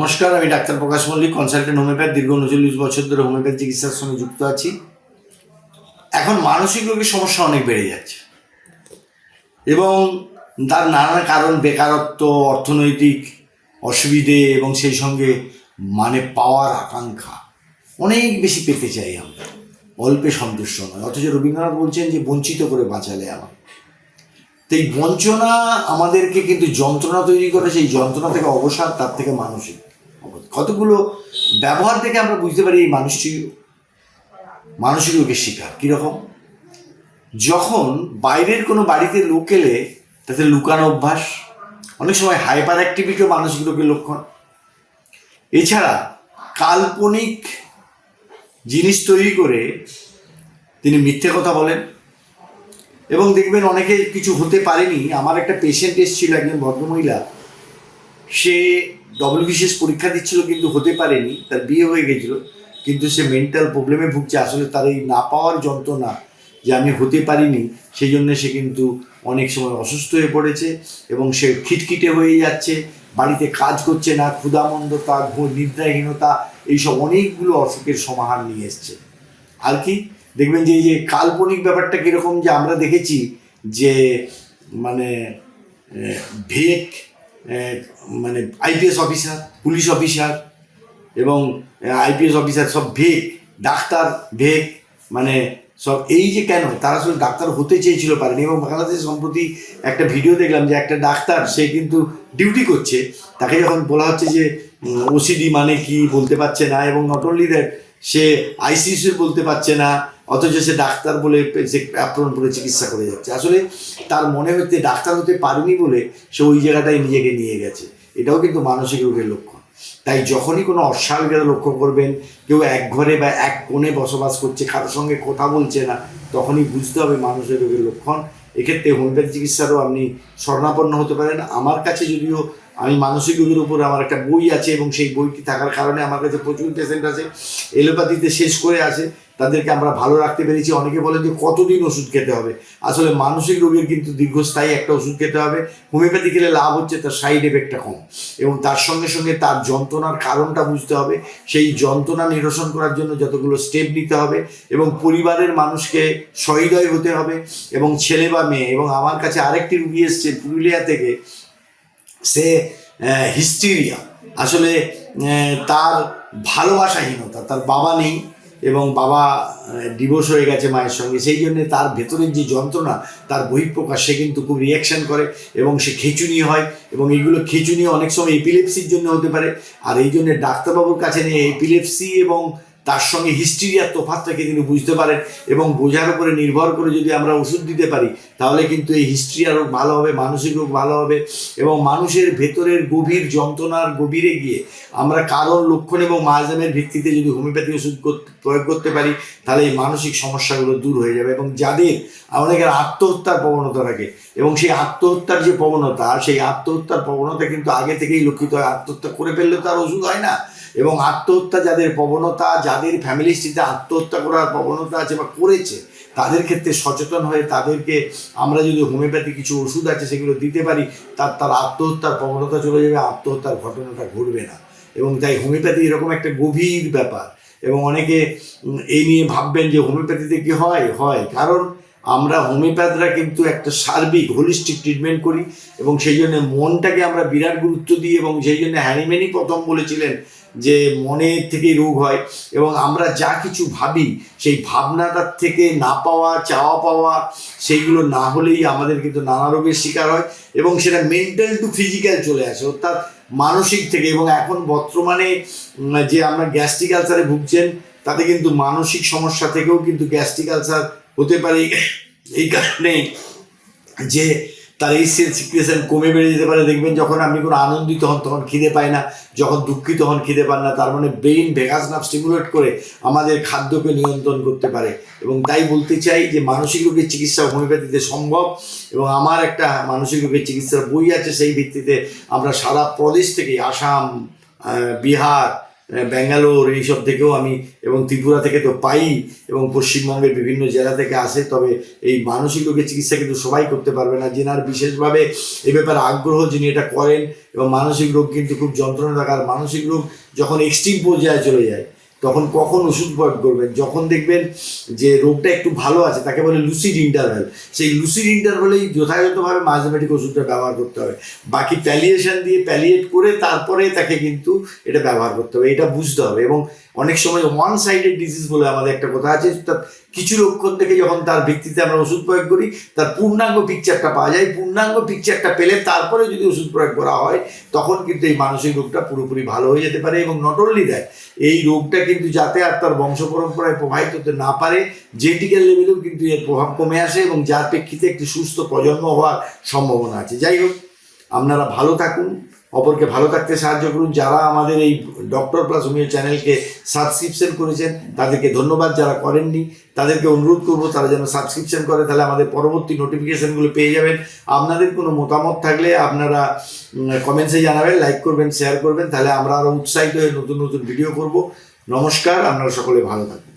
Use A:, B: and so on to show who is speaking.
A: নমস্কার, আমি doctor Prakash Mallick consultant homeopath দীর্ঘ উনচল্লিশ বছর ধরে হোমিওপ্যাথ চিকিৎসার সঙ্গে যুক্ত আছি। এখন মানসিক রোগের সমস্যা অনেক বেড়ে যাচ্ছে। এবং তার নানা কারণ, বেকারত্ব, অর্থনৈতিক অসুবিধে এবং সেই সঙ্গে মানে পাওয়ার আকাঙ্ক্ষা অনেক বেশি পেতে চাই আমরা। অল্পে সন্তুষ্ট নয়। অথচ রবীন্দ্রনাথ বলছেন যে, বঞ্চিত করে বাঁচালে আমার তো এই বঞ্চনা আমাদেরকে কিন্তু যন্ত্রণা তৈরি করে সেই যন্ত্রণা থেকে অবসাদ তার থেকে মানসিক। কতগুলো ব্যবহার থেকে আমরা বুঝতে পারি এই মানুষটি মানসিক রোগের শিকার? কীরকম? যখন বাইরের কোনো বাড়িতে লোক এলে তাতে লুকানো অভ্যাস, অনেক সময় হাইপার অ্যাক্টিভিটিও মানসিক রোগের লক্ষণ। এছাড়া কাল্পনিক জিনিস তৈরি করে তিনি মিথ্যে কথা বলেন। এবং দেখবেন অনেকে কিছু হতে পারেনি। আমার একটা পেশেন্ট এসেছিল, একজন ভদ্রমহিলা। সে ডবল বিশেষ পরীক্ষা দিচ্ছিল কিন্তু হতে পারেনি, তার বিয়ে হয়ে গেছিল, কিন্তু সে মেন্টাল প্রবলেমে ভুগছে, আসলে তার এই না পাওয়ার যন্ত্রণা যে আমি হতে পারিনি সেই জন্য সে কিন্তু অনেক সময় অসুস্থ হয়ে পড়েছে এবং সে খিটখিটে হয়ে যাচ্ছে, বাড়িতে কাজ করছে না, ক্ষুধামন্দতা নিদ্রাহীনতা, এইসব অনেকগুলো অসুখের সমাহার নিয়ে এসছে। আর কি? দেখবেন যে এই যে কাল্পনিক ব্যাপারটা কীরকম যে আমরা দেখেছি যে মানে ভেক মানে আইপিএস অফিসার পুলিশ অফিসার এবং আইপিএস অফিসার সব ভেক ডাক্তার ভেক মানে সব এই যে কেন? তারা শুধু ডাক্তার হতে চেয়েছিল পারেনি এবং বাংলাদেশে সম্প্রতি একটা ভিডিও দেখলাম যে একটা ডাক্তার, সে কিন্তু ডিউটি করছে। তাকে যখন বলা হচ্ছে যে ওসিডি মানে কি বলতে পারছে না এবং নট অনলি দ্যাট সে আইসিসিউ বলতে পারছে না অথচ সে ডাক্তার বলে সে অ্যাপ্রন করে চিকিৎসা করে যাচ্ছে। আসলে তার মনে হচ্ছে ডাক্তার হতে পারেনি বলে সে ওই জায়গাটায় নিজেকে নিয়ে গেছে। এটাও কিন্তু মানসিক রোগের লক্ষণ। তাই যখনই কোনো অস্বাভাবিকতা লক্ষ্য করবেন, কেউ এক ঘরে বা এক কোণে বসবাস করছে, কারোর সঙ্গে কথা বলছে না, তখনই বুঝতে হবে মানুষের রোগের লক্ষণ। এক্ষেত্রে হোমিওপ্যাথি চিকিৎসারও আপনি শরণাপন্ন হতে পারেন। আমার কাছে যদিও আমি মানসিক রোগের উপর আমার একটা বই আছে এবং সেই বইটি থাকার কারণে আমার কাছে প্রচুর পেশেন্ট আছে এলোপ্যাথিতে শেষ করে আছে তাদেরকে আমরা ভালো রাখতে পেরেছি। অনেকে বলেন যে কতদিন ওষুধ খেতে হবে? আসলে মানসিক রোগের কিন্তু দীর্ঘস্থায়ী একটা ওষুধ খেতে হবে। হোমিওপ্যাথি খেলে লাভ হচ্ছে, তার সাইড এফেক্টটা কম। এবং তার সঙ্গে সঙ্গে তার যন্ত্রণার কারণটা বুঝতে হবে। সেই যন্ত্রণা নিরসন করার জন্য যতগুলো স্টেপ নিতে হবে এবং পরিবারের মানুষকে সহৃদয় হতে হবে এবং ছেলে বা মেয়ে এবং আমার কাছে আরেকটি রুগী এসছে পুরুলিয়া থেকে। সে হিস্টিরিয়া। আসলে তার ভালোবাসাহীনতা, তার বাবা নেই এবং বাবা ডিভোর্স হয়ে গেছে মায়ের সঙ্গে, সেই জন্যে তার ভেতরের যে যন্ত্রণা, তার বহিঃপ্রকাশ, সে কিন্তু খুব রিয়াকশন করে এবং সে খিচুনি হয় এবং এইগুলো খিচুনি অনেক সময় এপিলেপসির জন্য হতে পারে। আর এই জন্যে ডাক্তারবাবুর কাছে নিয়ে এপিলেপসি এবং তার সঙ্গে হিস্ট্রিয়ার তোফাতটাকে তিনি বুঝতে পারেন এবং বোঝার উপরে নির্ভর করে যদি আমরা ওষুধ দিতে পারি, তাহলে কিন্তু এই হিস্ট্রিয়া রোগ ভালো হবে, মানসিক রোগ ভালো হবে এবং মানুষের ভেতরের গভীর যন্ত্রণার গভীরে গিয়ে আমরা কারণ লক্ষণ এবং মায়াজামের ভিত্তিতে যদি হোমিওপ্যাথি ওষুধ প্রয়োগ করতে পারি, তাহলে এই মানসিক সমস্যাগুলো দূর হয়ে যাবে এবং যাদের অনেকের আত্মহত্যার প্রবণতা থাকে এবং সেই আত্মহত্যার যে প্রবণতা সেই আত্মহত্যার প্রবণতা কিন্তু আগে থেকেই লক্ষিত হয়, আত্মহত্যা করে ফেললে তো তার ওষুধ হয় না। এবং আত্মহত্যা যাদের প্রবণতা, যাদের ফ্যামিলি হিস্ট্রিতে আত্মহত্যা করার প্রবণতা আছে বা করেছে, তাদের ক্ষেত্রে সচেতন হয়ে তাদেরকে আমরা যদি হোমিওপ্যাথি কিছু ওষুধ আছে সেগুলো দিতে পারি, তার তার আত্মহত্যার প্রবণতা চলে যাবে, আত্মহত্যার ঘটনাটা ঘটবে না। এবং তাই হোমিওপ্যাথি এরকম একটা গভীর ব্যাপার। এবং অনেকে এই নিয়ে ভাববেন যে হোমিওপ্যাথিতে কি হয়? হয়। কারণ আমরা হোমিওপ্যাথরা কিন্তু একটা সার্বিক হোলিস্টিক ট্রিটমেন্ট করি এবং সেই জন্য মনটাকে আমরা বিরাট গুরুত্ব দিই এবং সেই জন্য হ্যানিম্যানই প্রথম বলেছিলেন যে মনের থেকেই রোগ হয় এবং আমরা যা কিছু ভাবি, সেই ভাবনাটার থেকে না পাওয়া, চাওয়া পাওয়া, সেইগুলো না হলেই আমাদের কিন্তু নানা রোগের শিকার হয় এবং সেটা মেন্টাল টু ফিজিক্যাল চলে আসে। অর্থাৎ মানসিক থেকে এবং এখন বর্তমানে যে আমরা গ্যাস্ট্রিক আলসারে ভুগছেন, তাতে কিন্তু মানসিক সমস্যা থেকেও কিন্তু গ্যাস্ট্রিক আলসার হতে পারে। এই কারণেই যে তার এই সেল সিকুয়েশন কমে বেড়ে যেতে পারে। দেখবেন যখন আপনি কোনো আনন্দিত হন, তখন খিদে পায় না। যখন দুঃখিত হন, খিদে পান না। তার মানে ব্রেইন ভেগাস নাপ স্টিমুলেট করে আমাদের খাদ্যকে নিয়ন্ত্রণ করতে পারে। এবং তাই বলতে চাই যে, মানসিক রোগের চিকিৎসা হোমিওপ্যাথিতে সম্ভব এবং আমার একটা মানসিক রোগের চিকিৎসার বই আছে, সেই ভিত্তিতে আমরা সারা প্রদেশ থেকে আসাম বিহার ব্যাঙ্গালোর এইসব থেকেও আমি এবং ত্রিপুরা থেকে তো পাই এবং পশ্চিমবঙ্গের বিভিন্ন জেলা থেকে আসে, তবে এই মানসিক রোগের চিকিৎসা কিন্তু সবাই করতে পারবে না। যেনার বিশেষভাবে এ ব্যাপারে আগ্রহ যিনি এটা করেন এবং মানসিক রোগ কিন্তু খুব যন্ত্রণা থাকার মানসিক রোগ যখন এক্সট্রিম পর্যায়ে চলে যায় তখন কখন ওষুধ প্রয়োগ করবেন? যখন দেখবেন যে রোগটা একটু ভালো আছে, তাকে বলে লুসিড ইন্টারভেল সেই লুসিড ইন্টারভ্যালেই যথাযথভাবে মাঝমেটিক ওষুধটা ব্যবহার করতে হবে। বাকি প্যালিয়েশন দিয়ে প্যালিয়েট করে তারপরে তাকে কিন্তু এটা ব্যবহার করতে হবে। এটা বুঝতে হবে এবং অনেক সময় ওয়ান সাইডেড ডিজিজ বলে আমাদের একটা কথা আছে তার কিছু লক্ষণ থেকে যখন তার ভিত্তিতে আমরা ওষুধ প্রয়োগ করি, তার পূর্ণাঙ্গ পিকচারটা পাওয়া যায়। পূর্ণাঙ্গ পিকচারটা পেলে তারপরে যদি ওষুধ প্রয়োগ করা হয়, তখন কিন্তু এই মানসিক রোগটা পুরোপুরি ভালো হয়ে যেতে পারে এবং নট অনলি দ্যাট এই রোগটা কিন্তু যাতে আর তার বংশ পরম্পরায় প্রবাহিত হতে না পারে জেনেটিক্যাল লেভেলেও কিন্তু এর প্রভাব কমে আসে এবং যার প্রেক্ষিতে একটি সুস্থ প্রজন্ম হওয়ার সম্ভাবনা আছে। যাই হোক, আপনারা ভালো থাকুন। অপরকে ভালো থাকতে সাহায্য করুন। যারা আমাদের এই ডক্টর প্লাস হোমিও চ্যানেলকে সাবস্ক্রিপশন করেছেন, তাদেরকে ধন্যবাদ। যারা করেননি, তাদেরকে অনুরোধ করব, তারা যেন সাবস্ক্রিপশন করে। তাহলে আমাদের পরবর্তী নোটিফিকেশনগুলো পেয়ে যাবেন। আপনাদের কোনো মতামত থাকলে আপনারা কমেন্টসে জানাবেন লাইক করবেন শেয়ার করবেন। তাহলে আমরা আরও উৎসাহিত হয়ে নতুন নতুন ভিডিও করব। নমস্কার, আপনারা সকলে ভালো থাকবেন।